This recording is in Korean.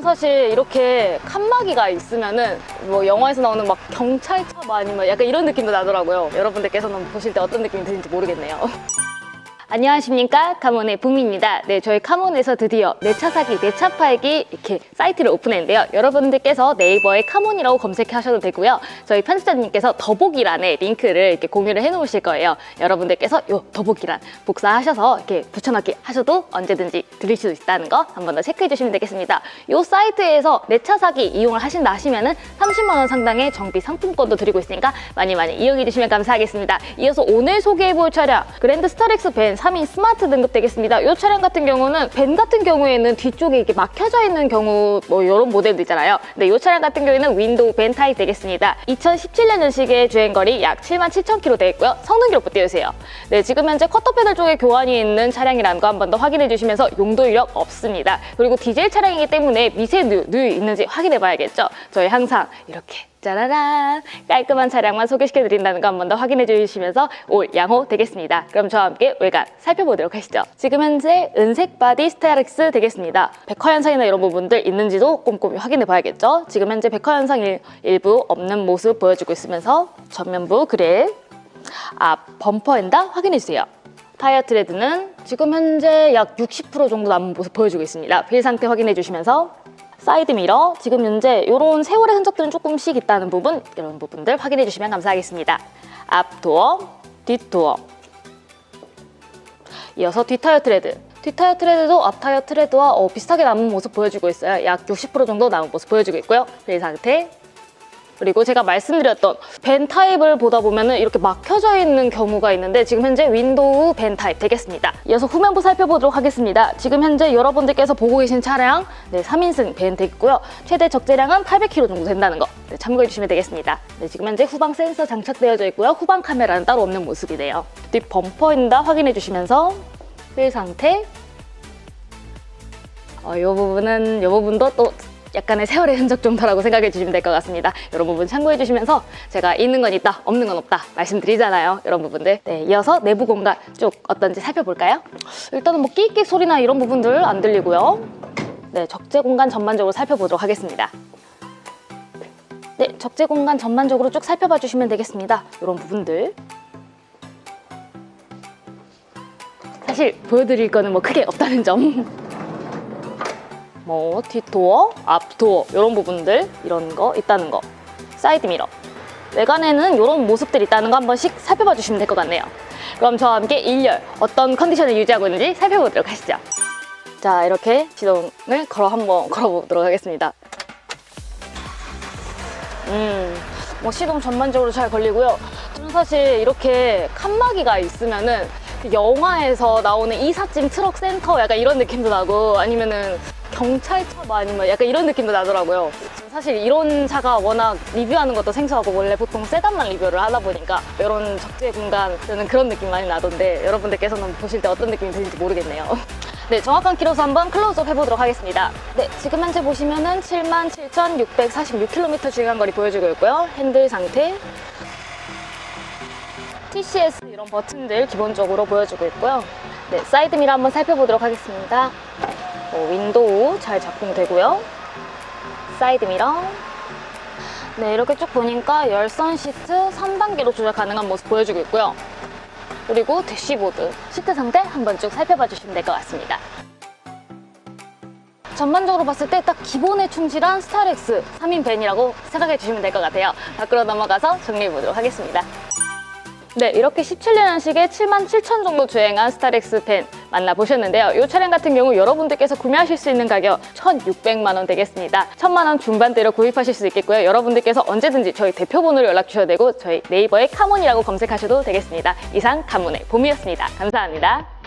사실 이렇게 칸막이가 있으면은 뭐 영화에서 나오는 막 경찰차 뭐 아니면 약간 이런 느낌도 나더라고요. 여러분들께서는 보실 때 어떤 느낌이 드는지 모르겠네요. 안녕하십니까 카몬의 붐입니다. 네, 저희 카몬에서 드디어 내 차 사기, 내 차 팔기 이렇게 사이트를 오픈했는데요. 여러분들께서 네이버에 카몬이라고 검색하셔도 되고요. 저희 편집자님께서 더보기란에 링크를 이렇게 공유를 해 놓으실 거예요. 여러분들께서 요 더보기란 복사하셔서 이렇게 붙여넣기 하셔도 언제든지 들릴 수 있다는 거 한 번 더 체크해 주시면 되겠습니다. 요 사이트에서 내 차 사기 이용을 하신다 하시면은 30만 원 상당의 정비 상품권도 드리고 있으니까 많이 많이 이용해 주시면 감사하겠습니다. 이어서 오늘 소개해 볼 차량 그랜드 스타렉스 벤 3인 스마트 등급 되겠습니다. 이 차량 같은 경우는 벤 같은 경우에는 뒤쪽에 이렇게 막혀져 있는 경우 뭐 이런 모델도 있잖아요. 근데 이 차량 같은 경우에는 윈도우 벤 타입 되겠습니다. 2017년식의 주행거리 약 7만 7천 킬로 되어 있고요. 성능 기록부 띄우세요. 네, 지금 현재 커터 패널 쪽에 교환이 있는 차량이라는 거 한 번 더 확인해 주시면서 용도 이력 없습니다. 그리고 디젤 차량이기 때문에 미세 누, 누 있는지 확인해 봐야겠죠. 저희 항상 이렇게 짜라란 깔끔한 차량만 소개시켜 드린다는 거 한 번 더 확인해 주시면서 올 양호 되겠습니다. 그럼 저와 함께 외관 살펴보도록 하시죠. 지금 현재 은색 바디 스타렉스 되겠습니다. 백화 현상이나 이런 부분들 있는지도 꼼꼼히 확인해 봐야겠죠. 지금 현재 백화 현상 일, 일부 없는 모습 보여주고 있으면서 전면부 그릴 앞 범퍼 엔다 확인해 주세요. 타이어 트레드는 지금 현재 약 60% 정도 남은 모습 보여주고 있습니다. 휠 상태 확인해 주시면서 사이드 미러, 지금 현재 이런 세월의 흔적들은 조금씩 있다는 부분, 이런 부분들 확인해 주시면 감사하겠습니다. 앞 도어, 뒷 도어. 이어서 뒷 타이어 트레드. 뒷 타이어 트레드도 앞 타이어 트레드와 어, 비슷하게 남은 모습 보여주고 있어요. 약 60% 정도 남은 모습 보여주고 있고요. 휠 상태, 그리고 제가 말씀드렸던 벤 타입을 보다 보면 은 이렇게 막혀져 있는 경우가 있는데 지금 현재 윈도우 벤 타입 되겠습니다. 이어서 후면부 살펴보도록 하겠습니다. 지금 현재 여러분들께서 보고 계신 차량 네, 3인승 벤 되겠고요. 최대 적재량은 800km 정도 된다는 거 네, 참고해 주시면 되겠습니다. 네, 지금 현재 후방 센서 장착되어져 있고요. 후방 카메라는 따로 없는 모습이네요. 뒷 범퍼입니다. 확인해 주시면서 휠 상태 어, 이 부분은 이 부분도 또 약간의 세월의 흔적 정도라고 생각해 주시면 될 것 같습니다. 이런 부분 참고해 주시면서 제가 있는 건 있다, 없는 건 없다 말씀드리잖아요. 이런 부분들. 네, 이어서 내부 공간 쭉 어떤지 살펴볼까요? 일단은 뭐 끼익끼익 소리나 이런 부분들 안 들리고요. 네, 적재 공간 전반적으로 살펴보도록 하겠습니다. 네, 적재 공간 전반적으로 쭉 살펴봐 주시면 되겠습니다. 이런 부분들. 사실 보여드릴 거는 뭐 크게 없다는 점. 뭐 뒷도어, 앞도어 이런 부분들 이런 거 있다는 거. 사이드 미러. 외관에는 이런 모습들이 있다는 거 한 번씩 살펴봐 주시면 될 것 같네요. 그럼 저와 함께 1열 어떤 컨디션을 유지하고 있는지 살펴보도록 하시죠. 자 이렇게 시동을 걸어 한번 걸어보도록 하겠습니다. 음뭐 시동 전반적으로 잘 걸리고요. 저는 사실 이렇게 칸막이가 있으면은 영화에서 나오는 이삿짐 트럭 센터 약간 이런 느낌도 나고 아니면은 경찰차 뭐 아니면 약간 이런 느낌도 나더라고요. 사실 이런 차가 워낙 리뷰하는 것도 생소하고 원래 보통 세단만 리뷰를 하다 보니까 이런 적재 공간 저는 그런 느낌 많이 나던데 여러분들께서는 보실 때 어떤 느낌이 드는지 모르겠네요. 네, 정확한 키로수 한번 클로즈업 해보도록 하겠습니다. 네, 지금 현재 보시면은 77,646km 주행한 거리 보여주고 있고요. 핸들 상태, TCS 이런 버튼들 기본적으로 보여주고 있고요. 네, 사이드 미러 한번 살펴보도록 하겠습니다. 어, 윈도우 잘 작동되고요. 사이드 미러. 네, 이렇게 쭉 보니까 열선 시트 3단계로 조절 가능한 모습 보여주고 있고요. 그리고 대시보드, 시트 상태 한번 쭉 살펴봐 주시면 될 것 같습니다. 전반적으로 봤을 때 딱 기본에 충실한 스타렉스 3인 벤이라고 생각해 주시면 될 것 같아요. 밖으로 넘어가서 정리해 보도록 하겠습니다. 네, 이렇게 17년식에 7만 7천 정도 주행한 스타렉스 펜 만나보셨는데요. 이 차량 같은 경우 여러분들께서 구매하실 수 있는 가격 1,600만 원 되겠습니다. 1,000만 원 중반대로 구입하실 수 있겠고요. 여러분들께서 언제든지 저희 대표번호로 연락 주셔도 되고 저희 네이버에 카몬이라고 검색하셔도 되겠습니다. 이상 카몬의 봄이었습니다. 감사합니다.